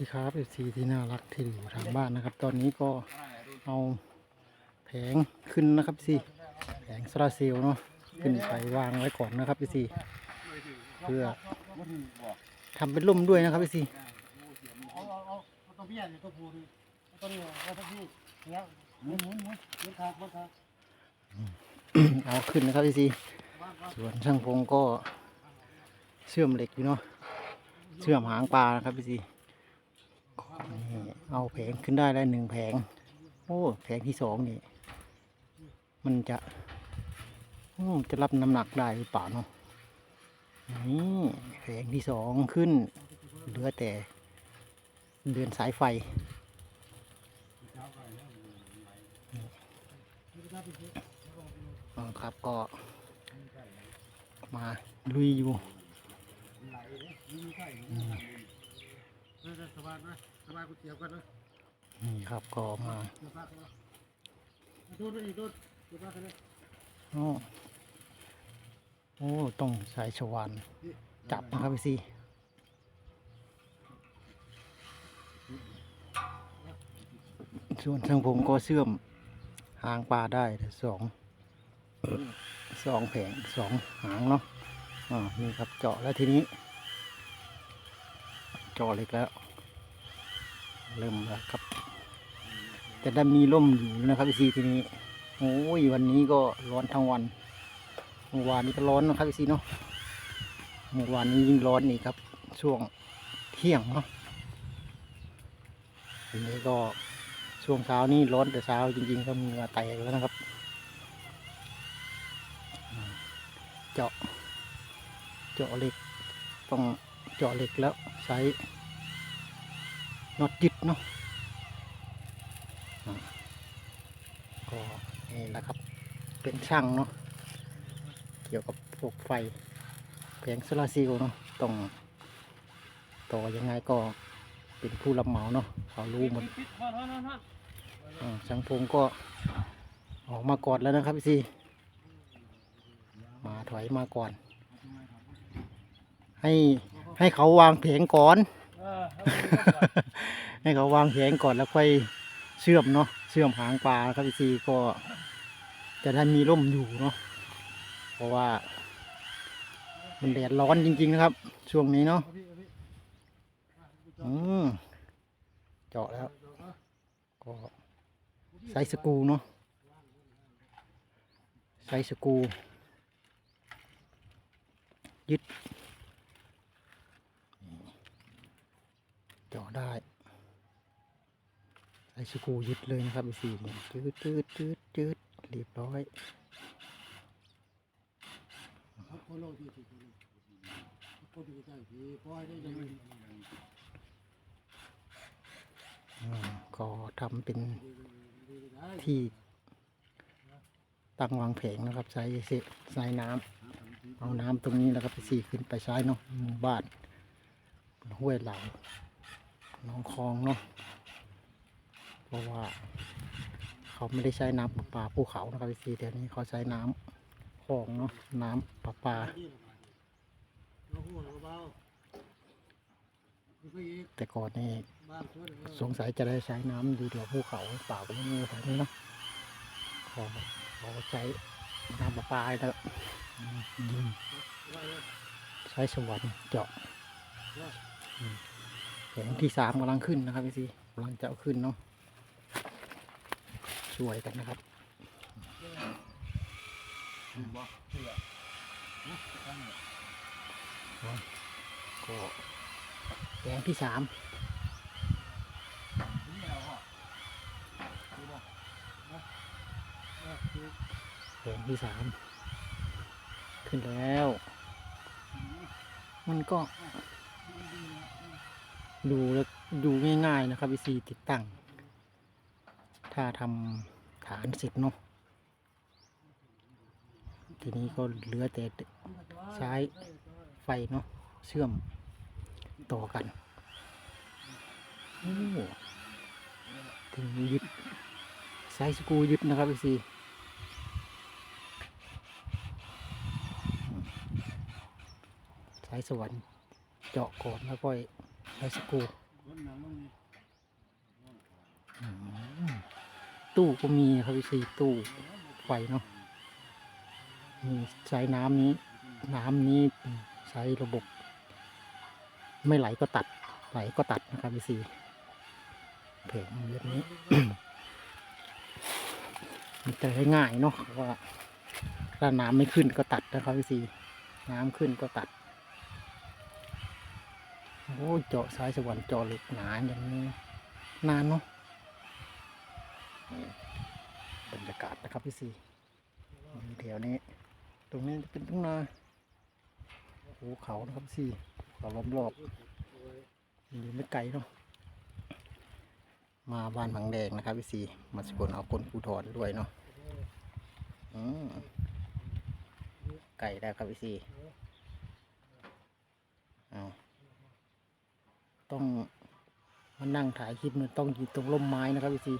ดีครับเอซีที่น่ารักที่อยู่ทางบ้านนะครับ ตอนนี้ก็เอาแผงขึ้นนะครับซีแผงโซลาเซลล์เนาะขึ้นไปวางไว้ก่อนนะครับซีเพื่อทำเป็นร่มด้วยนะครับสี่เอาตัวนี้เอาตัวพี่เนี่เอาขึ้นนะครับซีวางวางส่วนช่างพงก็เชื่อมเหล็กอยู่เนาะเชื่อมหางปลานะครับซีนี่ เอาแผงขึ้นได้แล้วหนึ่งแผง โอ้แผงที่สองนี่ มันจะอืมจะรับน้ำหนักได้หรือเปล่าเนาะนี่แผงที่สองขึ้น เหลือแต่เดือนสายไฟครับก็มาลุยอยู่ สบายนะสบายกูเกี่ยวกันนะนี่ครับก็มาเกี่ยวกันนะดูดูอีกดูเกี่ยวกันเลยโอ้โอ้ต้องใช้ชวานจับนะครับพี่ซีส่วนทางผมก็เชื่อมหางปลาได้สองสองแผงสองหางเนาะอ่านี่ครับเจาะแล้วทีนี้ เจาะเหล็กแล้ว เริ่มแล้วครับจะได้มีร่มอยู่นะครับพี่ซีทีนี้โอ้ยวันนี้ก็ร้อนทั้งวันเมื่อวานนี้ก็ร้อนนะครับพี่ซีเนาะเมื่อวานนี้ยิ่งร้อนอีกครับ ช่วงเที่ยงเนาะวันนี้ก็ช่วงเช้านี่ร้อนแต่เช้าจริงๆก็เหงื่อแตกแล้วนะครับ เจาะ เจาะเหล็กต้องเจาะเหล็กแล้วใช้ น็อตยึดเนาะก็นี่แหละครับ เป็นช่างเนาะเกี่ยวกับพวกไฟแผงโซลาร์เซลล์เนาะต้องต่อยังไงก็เป็นผู้รับเหมาเนาะเขารู้หมดอ่าช่างพงก็ออกมาก่อนแล้วนะครับพี่ซีมาถอยมาก่อน ให้ให้เขาวางแผงก่อนเออ ให้เขาวางแผงก่อนแล้วค่อยเชื่อมเนาะเชื่อมหางปลาครับพี่ซีก็ จะได้มีร่มอยู่เนาะเพราะว่า มันแดดร้อนจริง ๆ นะครับ ช่วงนี้เนาะอืมเจาะแล้ว ก็ใส่สกูเนาะใส่สกูยึดเจาะ ได้ไอสกรูยึดเลยนะครับไอซีเนี่ยจืดจืดจืดจืดเรียบร้อยก็ทำเป็นที่ตั้งวางแผงนะครับใช้เสใช้น้ำเอาน้ำตรงนี้แล้วก็ไปซีขึ้นไปใช้เนาะหมู่บ้านห้วยเหลา น้องคลองเนาะเพราะว่า เขาไม่ได้ใช้น้ำประปาภูเขานะครับพี่ซีเดี๋ยวนี้เขาใช้น้ำคลองเนาะน้ำประปาเราแต่ก่อนนี่บ้สงสัยจะได้ใช้น้ำดีกว่าภูเขาเปล่าก็ไม่รู้แต่นี้เนาะขอขอใช้น้ำประปาแล้วใช้สวรรค์เจาะ แผงที่สามกำลังขึ้นนะครับพี่ซีกำลังจะเอาขึ้นเนาะช่วยกันนะครับก็แผงที่สามแผงที่สามขึ้นแล้ว มันก็ ดูแล้วดูง่ายๆนะครับวิธีติดตั้ง ถ้าทำฐานเสร็จเนาะทีนี้ก็เหลือแต่ใช้ไฟเนาะเชื่อมต่อกันโอ้ถึงยึดใช้สกูยึดนะครับพี่ซีใช้สวรรค์เจาะก่อนแล้วก็ ใช้สกูตู้ก็มีครับพี่ซีตู้ไฟเนาะมีใช้น้ำนี้ น้ำนี้ใช้ระบบ ไม่ไหลก็ตัด ไหลก็ตัดนะครับพี่ซีเพงแบบนี้มันจะง่ายเนาะเพราะว่าถ้าน้ำไม่ขึ้นก็ตัดนะครับพี่ซีน้ำขึ้นก็ตัด โอ้เจาะสายสวรรค์เจาะเหล็กหนาอย่างนี้นานเนาะบรรยากาศนะครับพี่ซีมีแถวนี้ ตรงนี้จะเป็นทุ่งนาภูเขานะครับพี่ซีเขาล้อมรอบอยู่ไม่ไกลเนาะมาบ้านผังแดงนะครับพี่ซีมาสกลเอาคนภูทรด้วยเนาะอืมไก่ได้ครับพี่ซีเอา ต้องมานั่งถ่ายคลิปเนี่ยต้องอยู่ตรงร่มไม้นะครับพี่ซี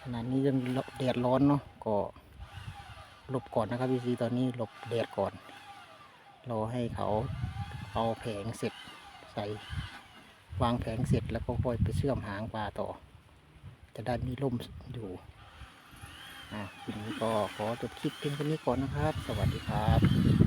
ขนาดนี้ยังแดดร้อนเนาะก็หลบก่อนนะครับพี่ซีตอนนี้หลบแดดก่อนรอให้เขาเอาแผงเสร็จใส่วางแผงเสร็จแล้วก็ค่อยไปเชื่อมหางปลาต่อ จะได้มีร่มอยู่อะทีนี้ก็ขอจบคลิปเพียงเท่านี้ก่อนนะครับ สวัสดีครับ